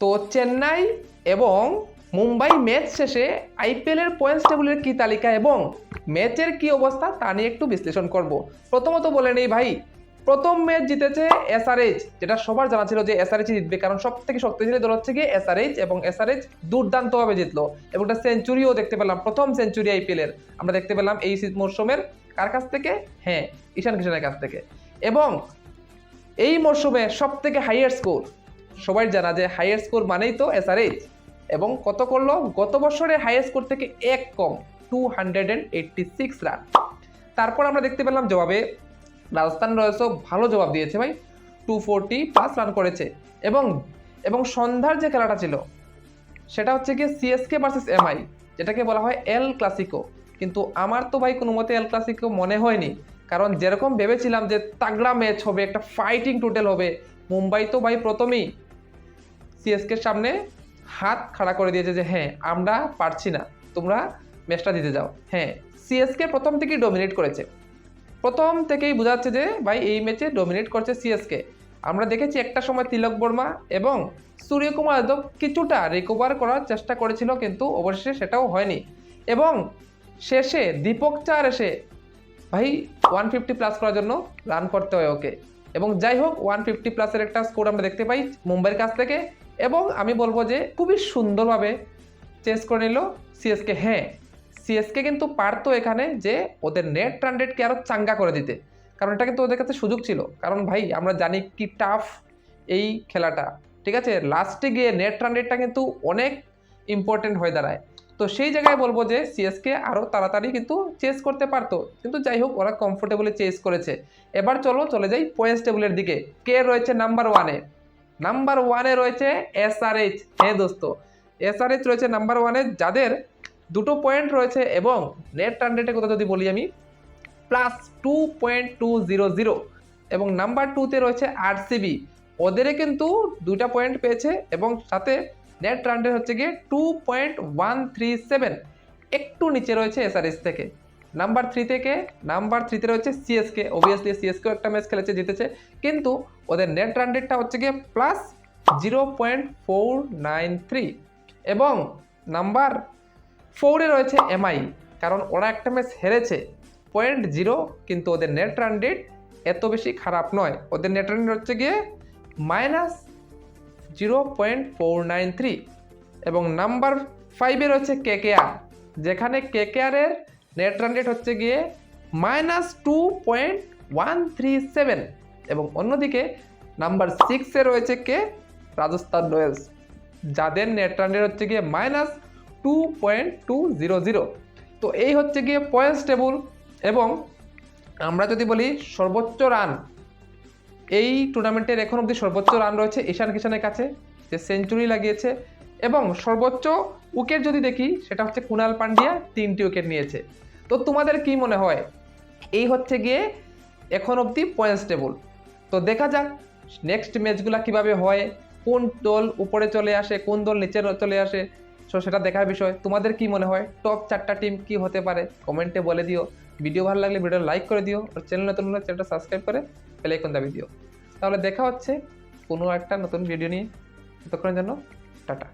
তো চেন্নাই এবং মুম্বাই ম্যাচ শেষে আইপিএলের পয়েন্টস টেবিলের কি তালিকা এবং ম্যাচের কি অবস্থা তা নিয়ে একটু বিশ্লেষণ করব। প্রথমত বলে নেই ভাই, প্রথম ম্যাচ জিতেছে এসআরএইচ যেটা সবার জানা ছিল যে এসআরএইচ জিতবে, কারণ সব থেকে শক্তিশালী দল হচ্ছে গিয়ে এসআরএইচ এবং এসআরএইচ দুর্দান্তভাবে জিতলো এবং একটা সেঞ্চুরিও দেখতে পেলাম, প্রথম সেঞ্চুরি আইপিএলের আমরা দেখতে পেলাম এই শীত মরশুমের কার কাছ থেকে? হ্যাঁ ঈশান কিষানের কাছ থেকে। এবং এই মরশুমে সব থেকে হাইয়ার স্কোর সবাই জানা যে হাইয়ার স্কোর মানেই তো এসআরএইচ এবং কত করল? গত বছরের হাইয়ার স্কোর থেকে এক কম two hundred and eighty six run তারপর আমরা দেখতে পেলাম জবাবে, রাজস্থান রয়্যালসও ভালো জবাব দিয়েছে ভাই টু ফোরটি প্লাস রান করেছে। এবং এবং সন্ধ্যার যে খেলাটা ছিল, সেটা হচ্ছে গিয়ে সিএসকে ভার্সেস এমআই যেটাকে বলা হয় এল ক্লাসিকো কিন্তু আমার তো ভাই কোনো মতে এল ক্লাসিকো মনে হয়নি। কারণ যেরকম ভেবেছিলাম যে তাগড়া ম্যাচ হবে, একটা ফাইটিং টোটাল হবে মুম্বাই তো ভাই প্রথমেই সিএসকের সামনে হাত খাড়া করে দিয়েছে যে হ্যাঁ আমরা পারছি না। তোমরা ম্যাচটা দিতে যাও। হ্যাঁ সিএসকে প্রথম থেকেই ডমিনেট করেছে। প্রথম থেকেই বোঝা যাচ্ছে যে, ভাই, এই ম্যাচে ডমিনেট করছে সিএসকে আমরা দেখেছি একটা সময় তিলক বর্মা এবং সূর্যকুমার যাদব কিছুটা রিকভার করার চেষ্টা করেছিল, কিন্তু অবশেষে সেটাও হয়নি। এবং শেষে দীপক চার এসে, ভাই ওয়ান ফিফটি প্লাস করার জন্য রান করতে হয় ওকে। এবং যাই হোক ওয়ান ফিফটি প্লাসের একটা স্কোর আমরা দেখতে পাই মুম্বাইয়ের কাছ থেকে। এবং আমি বলব যে খুবই সুন্দরভাবে চেস করে নিল সিএসকে হ্যাঁ সিএসকে কিন্তু পারতো এখানে যে ওদের নেট রান আরও চাঙ্গা করে দিতে। কারণ এটা কিন্তু ওদের কাছে সুযোগ ছিল। কারণ ভাই, আমরা জানি কি টাফ এই খেলাটা। ঠিক আছে? লাস্টে গিয়ে নেট রান কিন্তু অনেক ইম্পর্টেন্ট হয়ে দাঁড়ায়। তো সেই জায়গায় বলব যে সিএসকে আরও তাড়াতাড়ি কিন্তু চেস করতে পারতো। কিন্তু যাই হোক, ওরা কমফোর্টেবলি চেস করেছে। এবার চলো, চলে যাই পয়েন্টস টেবিলের দিকে। কে রয়েছে নাম্বার ওয়ানে নাম্বার ওয়ানে রয়েছে এসআরএইচ হ্যাঁ দোস্ত এসআরএইচ রয়েছে নাম্বার ওয়ানে যাদের দুটো পয়েন্ট রয়েছে এবং নেট রান রেটের কথা যদি বলি আমি plus two point two zero zero এবং নাম্বার টুতে রয়েছে আরসিবি ওদেরে কিন্তু দুইটা পয়েন্ট পেয়েছে এবং সাথে নেট রান রেট হচ্ছে গিয়ে two point one three seven একটু নিচে রয়েছে এসআরএস থেকে। নাম্বার থ্রি থেকে নাম্বার থ্রিতে রয়েছে সিএসকে অবভিয়াসলি সিএসকেও একটা ম্যাচ খেলেছে, জিতেছে। কিন্তু ওদের নেট রান রেটটা হচ্ছে গিয়ে plus zero point four nine three এবং নাম্বার ফোরে রয়েছে এমআই কারণ ওরা একটা ম্যাচ হেরেছে। পয়েন্ট জিরো কিন্তু ওদের নেট রান রেট এত বেশি খারাপ নয়। ওদের নেট রান রেট হচ্ছে গিয়ে minus zero point four nine three এবং নাম্বার ফাইভে রয়েছে কেকেআর যেখানে কেকেআরের নেট রান রেট হচ্ছে গিয়ে minus two point one three seven এবং অন্যদিকে নাম্বার সিক্সে রয়েছে কে? রাজস্থান রয়্যালস, যাদের নেট রান রেট হচ্ছে গিয়ে minus two point two zero zero. তো এই হচ্ছে গিয়ে পয়েন্টস টেবল এবং আমরা যদি বলি সর্বোচ্চ রান এই টুর্নামেন্টের এখন অবধি সর্বোচ্চ রান রয়েছে ঈশান কিষানের কাছে, যে সেঞ্চুরি লাগিয়েছে এবং সর্বোচ্চ উইকেট যদি দেখি, সেটা হচ্ছে কুনাল পান্ডিয়া তিনটি উইকেট নিয়েছে। তো তোমাদের কি মনে হয়? এই হচ্ছে গিয়ে এখন অবধি পয়েন্টস টেবল তো দেখা যাক নেক্সট ম্যাচগুলো কীভাবে হয়, কোন দল উপরে চলে আসে, কোন দল নিচে চলে আসে, সো সেটা দেখার বিষয়। তোমাদের কি মনে হয়? টপ চারটা টিম কি হতে পারে? কমেন্টে বলে দিও। ভিডিও ভালো লাগলে ভিডিও লাইক করে দিও আর চ্যানেল নতুন হলে চ্যানেলটা সাবস্ক্রাইব করে বেলাইকন দাবি দিও তাহলে দেখা হচ্ছে কোনো একটা নতুন ভিডিও নিয়ে। ততক্ষণের জন্য টাটা।